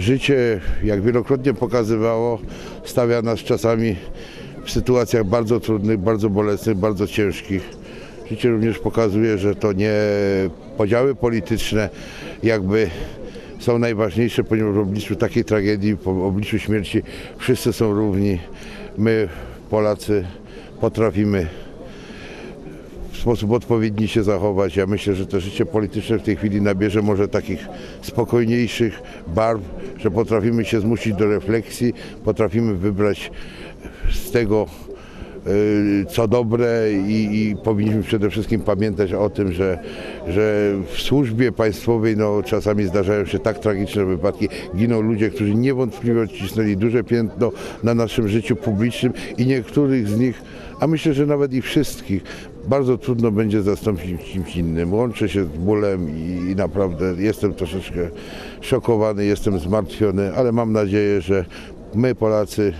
Życie, jak wielokrotnie pokazywało, stawia nas czasami w sytuacjach bardzo trudnych, bardzo bolesnych, bardzo ciężkich. Życie również pokazuje, że to nie podziały polityczne jakby są najważniejsze, ponieważ w obliczu takiej tragedii, w obliczu śmierci wszyscy są równi. My, Polacy, potrafimy sposób odpowiedni się zachować. Ja myślę, że to życie polityczne w tej chwili nabierze może takich spokojniejszych barw, że potrafimy się zmusić do refleksji, potrafimy wybrać z tego co dobre i, i powinniśmy przede wszystkim pamiętać o tym, że, że w służbie państwowej no, czasami zdarzają się tak tragiczne wypadki. Giną ludzie, którzy niewątpliwie odcisnęli duże piętno na naszym życiu publicznym i niektórych z nich, a myślę, że nawet i wszystkich, bardzo trudno będzie zastąpić kimś innym. Łączę się z bólem i, i naprawdę jestem troszeczkę szokowany, jestem zmartwiony, ale mam nadzieję, że my Polacy,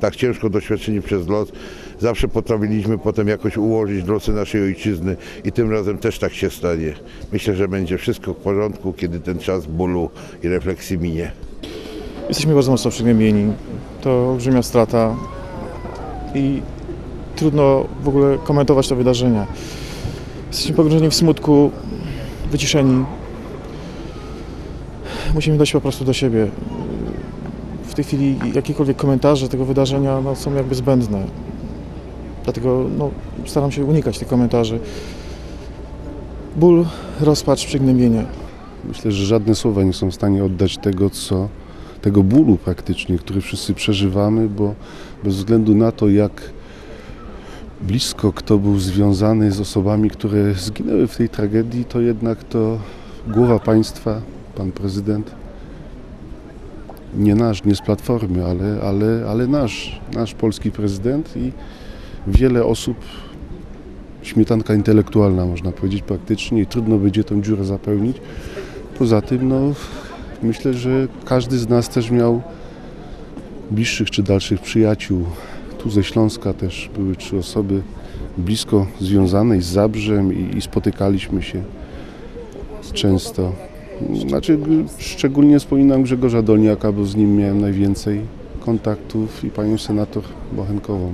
tak ciężko doświadczeni przez los, zawsze potrafiliśmy potem jakoś ułożyć losy naszej ojczyzny i tym razem też tak się stanie. Myślę, że będzie wszystko w porządku, kiedy ten czas bólu i refleksji minie. Jesteśmy bardzo mocno przygnębieni. To olbrzymia strata i trudno w ogóle komentować to wydarzenie. Jesteśmy pogrążeni w smutku, wyciszeni. Musimy dojść po prostu do siebie. Tej chwili jakiekolwiek komentarze tego wydarzenia no, są jakby zbędne. Dlatego no, staram się unikać tych komentarzy. Ból, rozpacz, przygnębienie. Myślę, że żadne słowa nie są w stanie oddać tego, co, tego bólu praktycznie, który wszyscy przeżywamy, bo bez względu na to, jak blisko kto był związany z osobami, które zginęły w tej tragedii, to jednak to głowa państwa, pan prezydent, nie nasz, nie z Platformy, ale, ale, ale nasz, nasz polski prezydent i wiele osób, śmietanka intelektualna można powiedzieć praktycznie i trudno będzie tą dziurę zapełnić. Poza tym, no, myślę, że każdy z nas też miał bliższych czy dalszych przyjaciół. Tu ze Śląska też były trzy osoby blisko związane z Zabrzem i, i spotykaliśmy się często. Znaczy, szczególnie wspominam Grzegorza Dolniaka, bo z nim miałem najwięcej kontaktów i panią senator Bochenkową.